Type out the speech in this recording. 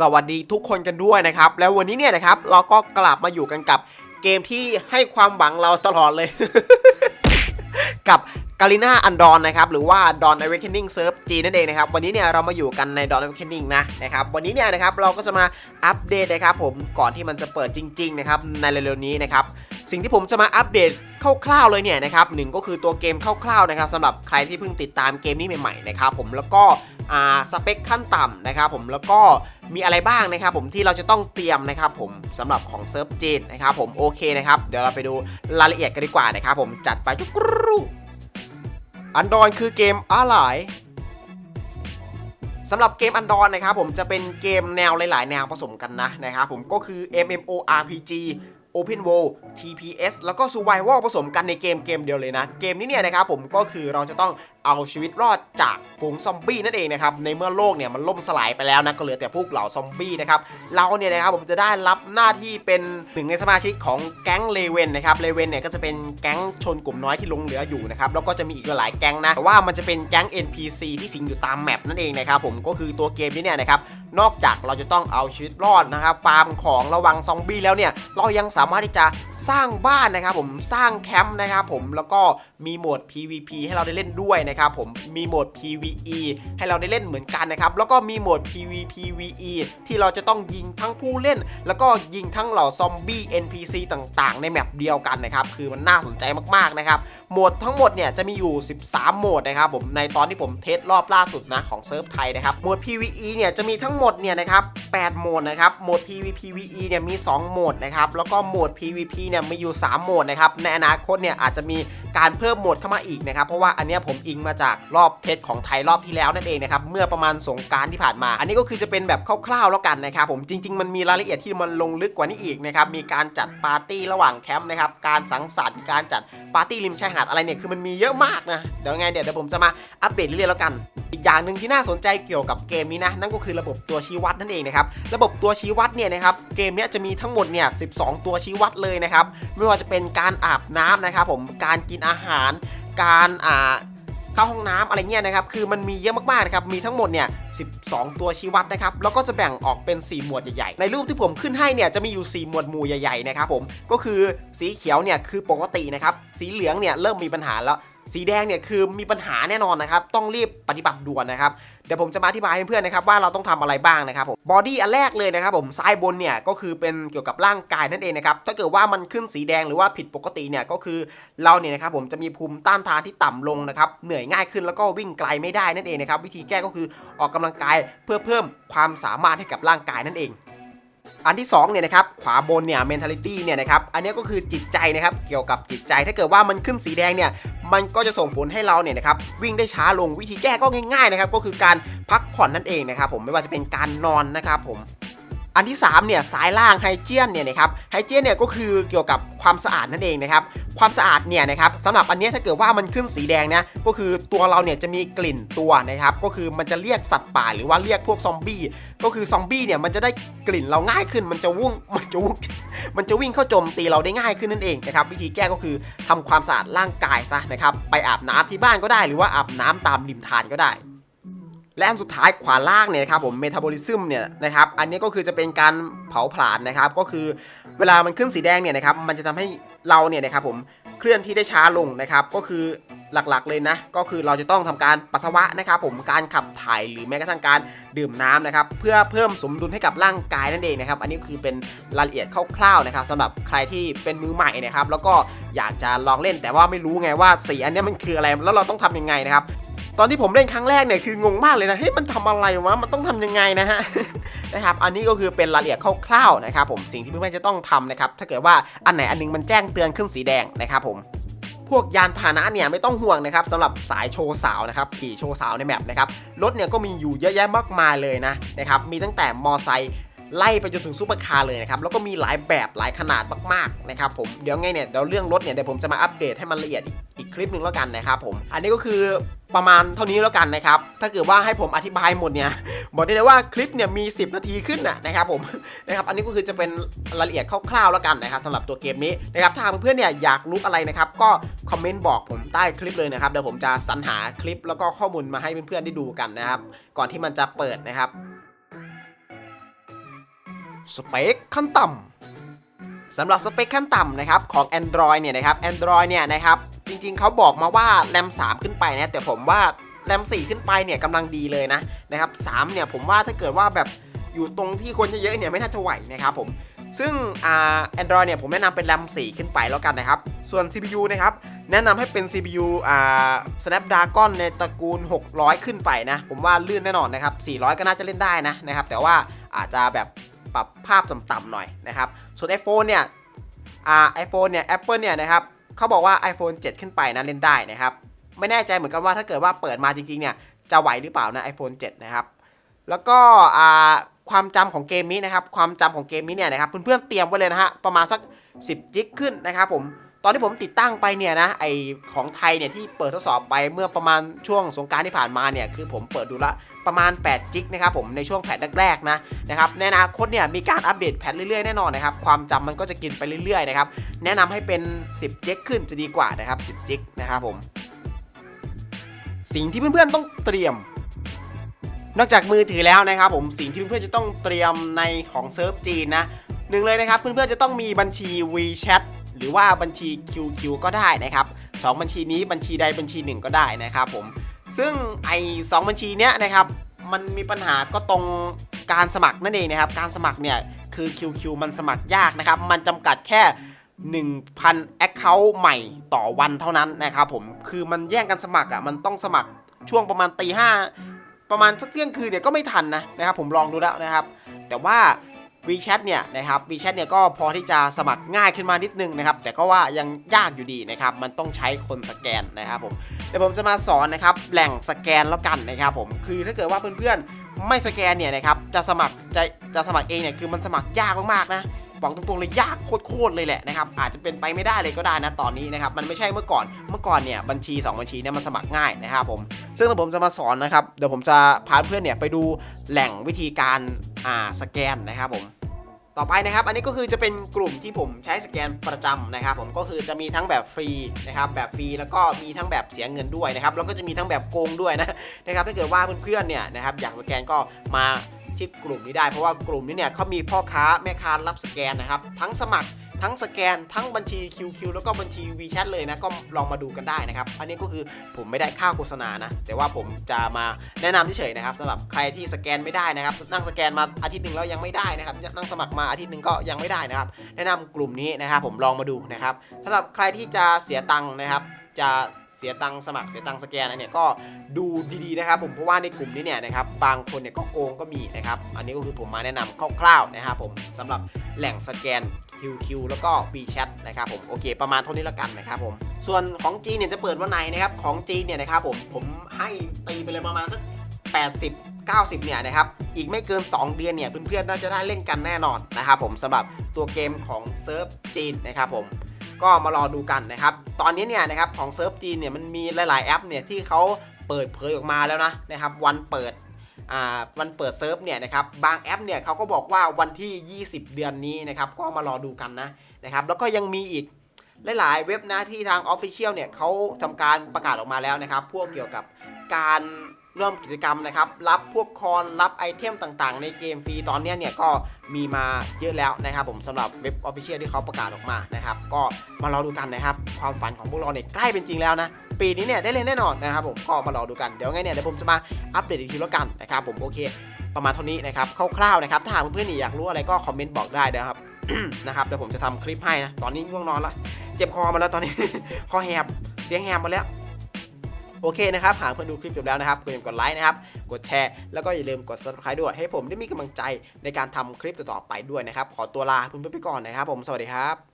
สวัสดีทุกคนกันด้วยนะครับ แล้ววันนี้เนี่ยนะครับ เราก็กลับมาอยู่กันกับเกมที่ให้ความหวังเราตลอดเลย กับกาลิน่าอันดอนนะครับ หรือว่า Dawn Awakening Serve G นั่นเองนะครับ วันนี้เนี่ยเรามาอยู่กันใน Dawn Awakening นะนะครับ วันนี้เนี่ยนะครับเราก็จะมาอัปเดตนะครับผมก่อนที่มันจะเปิดจริง ๆ นะครับ ในเร็วๆนี้นะครับสิ่งที่ผมจะมาอัปเดตคร่าวๆเลยเนี่ยนะครับหนึ่งก็คือตัวเกมคร่าวๆนะครับสำหรับใครที่เพิ่งติดตามเกมนี้ใหม่ๆนะครับผมแล้วก็ สเปคขั้นต่ำนะครับผมแล้วก็มีอะไรบ้างนะครับผมที่เราจะต้องเตรียมนะครับผมสำหรับของเซิร์ฟจีนนะครับผมโอเคนะครับเดี๋ยวเราไปดูรายละเอียดกันดีกว่านะครับผมจัดไปจุกรูอันดอนคือเกมอะไรสำหรับเกมอันดอนนะครับผมจะเป็นเกมแนวหลาย ๆ แนวผสมกันนะนะครับผมก็คือ MMORPG Open World TPS แล้วก็ Survival ผสมกันในเกมเกมเดียวเลยนะ เกมนี้เนี่ยนะครับผมก็คือเราจะต้อง เอาชีวิตรอดจากฝูงซอมบี้นั่นเองนะครับในเมื่อโลกเนี่ยมันล่มสลายไปแล้วนะก็เหลือแต่พวกเหล่าซอมบี้นะครับเราเนี่ยนะครับผมจะได้รับหน้าที่เป็นหนึ่งในสมาชิกของแก๊งเลเวนนะครับเลเวนเนี่ยก็จะเป็นแก๊งชนกลุ่มน้อยที่ลงเหลืออยู่นะครับแล้วก็จะมีอีกหลายแก๊งนะแต่ว่ามันจะเป็นแก๊ง NPC ที่สิงอยู่ตามแมปนั่นเองนะครับผมก็คือตัวเกมนี้เนี่ยนะครับนอกจากเราจะต้องเอาชีวิตรอดนะครับฟาร์มของระวังซอมบี้แล้วเนี่ยเรายังสามารถที่จะสร้างบ้านนะครับผมสร้างแคมป์นะครับผมแล้วก็มีโหมด PVP ให้เราได้เล่นด้วยนะครับผมมีโหมด PVE ให้เราได้เล่นเหมือนกันนะครับแล้วก็มีโหมด PVPVE ที่เราจะต้องยิงทั้งผู้เล่น แล้วก็ยิงทั้งเหล่าซอมบี้ NPC ต่างๆ ในแมปเดียวกันนะครับคือมันน่าสนใจมากๆนะครับโหมดทั้งหมดเนี่ยจะมีอยู่ 13 โหมดนะครับผมในตอนที่ผมเทสรอบล่าสุดนะของเซิร์ฟไทยนะครับโหมด PVE เนี่ยจะมีทั้งหมดเนี่ยนะครับ8โหมดนะครับโหมด PVPVE เนี่ยมี 2 โหมดนะครับแล้วก็โหมด PVP เนี่ยมีอยู่ 3 โหมดนะครับในอนาคตเนี่ยอาจจะมี การเพิ่มโหมดเข้ามาอีกนะครับ เพราะว่าอันนี้ผมอิงมาจากรอบเพชรของไทยรอบที่แล้วนั่นเองนะครับ เมื่อประมาณสงการที่ผ่านมา อันนี้ก็คือจะเป็นแบบคร่าวๆแล้วกันนะครับ ผมจริง ๆ มันมีรายละเอียดที่มันลงลึกกว่านี้อีกนะครับ มีการจัดปาร์ตี้ระหว่างแคมป์นะครับ การสังสรรค์ การจัดปาร์ตี้ริมชายหาดอะไรเนี่ย คือมันมีเยอะมากนะ เดี๋ยวไงเดี๋ยวเดี๋ยวผมจะมาอัปเดตเรื่อยๆแล้วกัน อีกอย่างหนึ่งที่น่าสนใจเกี่ยวกับเกมนี้นะ นั่นก็คือระบบตัวชี้วัดนั่นเองนะครับ ระบบตัวชี้วัดเนี่ยนะครับ เกมนี้จะมีทั้งหมดเนี่ย 12 ตัวชี้วัดเลยนะครับ ไม่ว่าจะเป็นการอาบน้ำนะครับผม การกินอาหาร การอ่าเข้าห้องน้ำอะไรเงี้ยนะครับ คือมันมีเยอะมากๆนะครับ มีทั้งหมดเนี่ย 12 ตัวชี้วัดนะครับ แล้วก็จะแบ่งออกเป็น 4 หมวดใหญ่ๆ ในรูปที่ผมขึ้นให้เนี่ย จะมีอยู่ 4 หมวดหมู่ใหญ่ๆนะครับผม ก็คือสีเขียวเนี่ยคือปกตินะครับ สีเหลืองเนี่ยเริ่มมีปัญหาแล้ว สีแดงเนี่ยคือมีปัญหาแน่นอนนะครับ ต้องรีบปฏิบัติด่วนนะครับ เดี๋ยวผมจะมาอธิบายให้เพื่อนนะครับว่าเราต้องทำอะไรบ้างนะครับผมบอดี้อันแรกเลยนะครับผมซ้ายบนเนี่ยก็คือเป็นเกี่ยวกับร่างกายนั่นเองนะครับ ถ้าเกิดว่ามันขึ้นสีแดงหรือว่าผิดปกติเนี่ยก็คือเราเนี่ยนะครับผมจะมีภูมิต้านทานที่ต่ำลงนะครับ เหนื่อยง่ายขึ้นแล้วก็วิ่งไกลไม่ได้นั่นเองนะครับ วิธีแก้ก็คือออกกำลังกายเพื่อเพิ่มความสามารถให้กับร่างกายนั่นเอง อันที่2เนี่ยนะครับขวาบนเนี่ย mentality เนี่ยนะครับอันนี้ก็คือจิตใจนะครับเกี่ยวกับจิตใจถ้าเกิดว่ามันขึ้นสีแดงเนี่ยมันก็จะส่งผลให้เราเนี่ยนะครับวิ่งได้ช้าลงวิธีแก้ก็ง่ายๆนะครับก็คือการพักผ่อนนั่นเองนะครับผมไม่ว่าจะเป็นการนอนนะครับผม อันที่3เนี่ยซ้ายล่างไฮเจียนเนี่ยนะครับไฮเจียนเนี่ยก็คือเกี่ยวกับความสะอาดนั่นเองนะครับความสะอาดเนี่ยนะครับสำหรับอันนี้ถ้าเกิดว่ามันขึ้นสีแดงนะก็คือตัวเราเนี่ยจะมีกลิ่นตัวนะครับก็คือมันจะเรียกสัตว์ป่าหรือว่าเรียกพวกซอมบี้ก็คือซอมบี้เนี่ยมันจะได้กลิ่นเราง่ายขึ้น มันจะวุ่งมันจะวุ่งมันจะวิ่งเข้าโจมตีเราได้ง่ายขึ้นนั่นเองนะครับวิธีแก้ก็คือทำความสะอาดร่างกายซะนะครับไปอาบน้ำที่บ้านก็ได้ หรือว่าอาบน้ำตามริมทานก็ได้ และอันสุดท้ายขวาล่างเนี่ยนะครับผมเมตาบอลิซึมเนี่ยนะครับอันนี้ก็คือจะเป็นการเผาผลาญนะครับ ก็คือเวลามันขึ้นสีแดงเนี่ยนะครับมันจะทำให้เราเนี่ยนะครับผมเคลื่อนที่ได้ช้าลงนะครับก็คือหลักๆเลยนะ ก็คือเราจะต้องทำการปัสสาวะนะครับผมการขับถ่ายหรือแม้กระทั่งการดื่มน้ำนะครับเพื่อเพิ่มสมดุลให้กับร่างกายนั่นเองนะครับ อันนี้คือเป็นรายละเอียดคร่าวๆนะครับสำหรับใครที่เป็นมือใหม่นะครับ แล้วก็อยากจะลองเล่นแต่ว่าไม่รู้ไงว่าสีอันนี้มันคืออะไรแล้วเราต้องทำยังไงนะครับ ตอนที่ผมเล่นครั้งแรกเนี่ยคืองงมากเลยนะเฮ้ยมันทำอะไรวะมันต้องทำยังไงนะฮะนะครับอันนี้ก็คือเป็นรายละเอียดคร่าวๆนะครับผมสิ่งที่เพื่อนๆจะต้องทำนะครับถ้าเกิดว่าอันไหนอันหนึงมันแจ้งเตือนขึ้นสีแดงนะครับผมพวกยานพาหนะเนี่ยไม่ต้องห่วงนะครับสำหรับสายโชว์สาวนะครับขี่โชว์สาวในแมปนะครับรถเนี่ยก็มีอยู่เยอะแยะมากมายเลยนะนะครับมีตั้งแต่มอไซค์ไล่ไปจนถึงซูเปอร์คาร์เลยนะครับ แล้วก็มีหลายแบบหลายขนาดมากๆนะครับผมเดี๋ยวไงเนี่ยเดี๋ยวเรื่องรถเนี่ยเดี๋ยวผมจะมาอัปเดตให้มันละเอียดอีกคลิปหนึ่งแล้วกันนะครับผม อันนี้ก็คือ ประมาณเท่านี้แล้วกันนะครับ ถ้าเกิดว่าให้ผมอธิบายหมดเนี่ย บอกได้เลยว่าคลิปเนี่ยมี 10 นาทีขึ้นนะนะครับผมนะครับอันนี้ก็คือจะเป็นรายละเอียดคร่าวๆแล้วกันนะครับสำหรับตัวเกมนี้นะครับถ้าเพื่อนๆเนี่ยอยากรู้อะไรนะครับก็คอมเมนต์บอกผมใต้คลิปเลยนะครับเดี๋ยวผมจะสรรหาคลิปแล้วก็ข้อมูลมาให้เพื่อนๆได้ดูกันนะครับก่อนที่มันจะเปิดนะครับสเปคขั้นต่ำสำหรับสเปคขั้นต่ำนะครับของ Android เนี่ยนะครับ Android เนี่ยนะครับ จริงๆเขาบอกมาว่าแรม3 ขึ้นไปนะแต่ผมว่าแรม4 ขึ้นไปเนี่ยกำลังดีเลยนะนะครับ3เนี่ยผมว่าถ้าเกิดว่าแบบอยู่ตรงที่คนเยอะๆเนี่ยไม่น่าจะไหวนะครับผมซึ่งอ่า Android เนี่ยผมแนะนำเป็นแรม4 ขึ้นไปแล้วกันนะครับ ส่วน CPU นะครับ แนะนำให้เป็น CPU อ่า Snapdragon ในตระกูล 600 ขึ้นไปนะ ผมว่าลื่นแน่นอนนะครับ 400 ก็น่าจะเล่นได้นะนะครับ แต่ว่าอาจจะแบบปรับภาพต่ำๆหน่อยนะครับ ส่วน iPhone เนี่ยอ่า iPhone เนี่ย Apple เนี่ยนะครับ เขาบอกว่า iPhone 7 ขึ้นไปนะเล่นได้นะครับ ไม่แน่ใจเหมือนกันว่าถ้าเกิดว่าเปิดมาจริงๆเนี่ยจะไหวหรือเปล่านะ iPhone 7 นะครับ แล้วก็ความจำของเกมนี้นะครับ ความจำของเกมนี้เนี่ยนะครับเพื่อนๆเตรียมไว้เลยนะฮะประมาณสัก 10 จิกขึ้นนะครับผม ตอนที่ผมติดตั้งไปเนี่ยนะไอของไทยเนี่ยที่เปิดทดสอบไปเมื่อประมาณช่วงสงการที่ผ่านมาเนี่ยคือผมเปิดดูละประมาณ 8 จิกนะครับผมในช่วงแพทแรกๆนะนะครับในอนาคตเนี่ยมีการอัปเดตแพทเรื่อยๆแน่นอนนะครับความจำมันก็จะกินไปเรื่อยๆนะครับแนะนำให้เป็น 10 จิกขึ้นจะดีกว่านะครับ10 จิกนะครับผมสิ่งที่เพื่อนๆต้องเตรียม นอกจากมือถือแล้วนะครับผมสิ่งที่เพื่อนๆจะต้องเตรียมในของเซิร์ฟจีนนะหนึ่งเลยนะครับเพื่อนๆจะต้องมีบัญชี WeChat หรือว่าบัญชี QQ ก็ได้นะครับสองบัญชีนี้บัญชีใดบัญชีหนึ่งก็ได้นะครับผมซึ่งไอ้สองบัญชีเนี้ยนะครับมันมีปัญหาก็ตรงการสมัครนั่นเองนะครับ การสมัครเนี่ยคือ QQ มันสมัครยากนะครับ มันจำกัดแค่ 1,000 Account ใหม่ต่อวันเท่านั้นนะครับผม คือมันแย่งกันสมัครอะ มันต้องสมัครช่วงประมาณตีห้าประมาณสักเที่ยงคืนเนี่ยก็ไม่ทันนะนะครับผมลองดูแล้วนะครับ แต่ว่า วีแชทเนี่ยนะครับวีแชทเนี่ยก็พอที่จะสมัครง่ายขึ้นมานิดนึงนะครับ แต่ก็ว่ายังยากอยู่ดีนะครับ มันต้องใช้คนสแกนนะครับผมเดี๋ยวผมจะมาสอนนะครับแหล่งสแกนแล้วกันนะครับผมคือถ้าเกิดว่าเพื่อนๆไม่สแกนเนี่ยนะครับจะสมัครจะจะสมัครเองเนี่ยคือมันสมัครยากมากๆนะ บอกตรงๆเลยยากโคตรๆเลยแหละนะครับอาจจะเป็นไปไม่ได้เลยก็ได้นะตอนนี้นะครับมันไม่ใช่เมื่อก่อนเมื่อก่อนเนี่ยบัญชี 2 บัญชีเนี่ยมันสมัครง่ายนะครับผมซึ่งผมจะมาสอนนะครับเดี๋ยวผมจะพาเพื่อนเนี่ยไปดูแหล่งวิธีการอ่าสแกนนะครับผมต่อไปนะครับ อันนี้ก็คือจะเป็นกลุ่มที่ผมใช้สแกนประจำนะครับ ผมก็คือจะมีทั้งแบบฟรีนะครับ แบบฟรีแล้วก็มีทั้งแบบเสียเงินด้วยนะครับ แล้วก็จะมีทั้งแบบโกงด้วยนะนะครับ ถ้าเกิดว่าเพื่อนๆเนี่ยนะครับอยากสแกนก็มา ที่กลุ่มนี้ได้ เพราะว่ากลุ่มนี้เนี่ยเขามีพ่อค้าแม่ค้ารับสแกนนะครับ ทั้งสมัครทั้งสแกนทั้งบัญชี QQ แล้วก็บัญชี WeChat เลยนะ ก็ลองมาดูกันได้นะครับ อันนี้ก็คือผมไม่ได้ค่าโฆษณานะ แต่ว่าผมจะมาแนะนำเฉยๆนะครับสำหรับใครที่สแกนไม่ได้นะครับ นั่งสแกนมาอาทิตย์หนึ่งแล้วยังไม่ได้นะครับนั่งสมัครมาอาทิตย์หนึ่งก็ยังไม่ได้นะครับ แนะนำกลุ่มนี้นะครับผมลองมาดูนะครับสำหรับใครที่จะเสียตังค์นะครับจะ สียตังค์สมัครเสียตังค์สแกนอะไรเนี่ยก็ดูดีๆนะครับผมเพราะว่าในกลุ่มนี้เนี่ยนะครับบางคนเนี่ยก็โกงก็มีนะครับอันนี้ก็คือผมมาแนะนำคร่าวๆนะครับผมสำหรับแหล่งสแกน QQ แล้วก็ WeChat นะครับผมโอเคประมาณเท่านี้แล้วกันนะครับผมส่วนของจีนเนี่ยจะเปิดวันไหนนะครับของจีนเนี่ยนะครับผมผมให้ตีไปเลยประมาณสัก80 90 เนี่ยนะครับ อีกไม่เกิน 2 เดือนเนี่ยเพื่อนๆน่าจะได้เล่นกันแน่นอนนะครับผมสำหรับตัวเกมของเซิร์ฟจีนนะครับผม ก็มารอดูกันนะครับ ตอนนี้เนี่ยนะครับของเซิร์ฟจีนเนี่ยมันมีหลาย ๆ แอปเนี่ยที่เขาเปิดเผยออกมาแล้วนะนะครับวันเปิดอ่าวันเปิดเซิร์ฟเนี่ยนะครับบางแอปเนี่ยเขาก็บอกว่าวันที่ 20 เดือนนี้นะครับก็มารอดูกันนะนะครับแล้วก็ยังมีอีกหลาย ๆ เว็บนะที่ทาง Official เนี่ยเขาทำการประกาศออกมาแล้วนะครับ พวกเกี่ยวกับการ เริ่มกิจกรรมนะครับ รับพวกคอนรับไอเทมต่างๆ ในเกมฟรีตอนนี้เนี่ยก็มีมาเยอะแล้วนะครับผมสำหรับเว็บ Official ที่เขาประกาศออกมานะครับก็มารอดูกันนะครับความฝันของพวกเราเนี่ยใกล้เป็นจริงแล้วนะปีนี้เนี่ยได้เล่นแน่นอนนะครับผมก็มารอดูกันเดี๋ยวไงเนี่ยเดี๋ยวผมจะมาอัปเดตอีกทีแล้วกันนะครับผมโอเค ประมาณเท่านี้นะครับคร่าวๆนะครับถ้าหากเพื่อนๆอยากรู้อะไรก็คอมเมนต์บอกได้นะครับนะครับเดี๋ยวผมจะทำคลิปให้นะตอนนี้ง่วงนอนละเจ็บคอมาแล้วตอนนี้คอแหบเสียงแหบมาแล้ว โอเคนะครับหากเพื่อนดูคลิปจบแล้วนะครับอย่าลืมกดไลค์นะครับกดแชร์แล้วก็อย่าลืมกด subscribe ด้วย ให้ผมได้มีกำลังใจในการทำคลิปต่อๆไปด้วยนะครับขอตัวลาเพื่อนๆไปก่อนนะครับผมสวัสดีครับ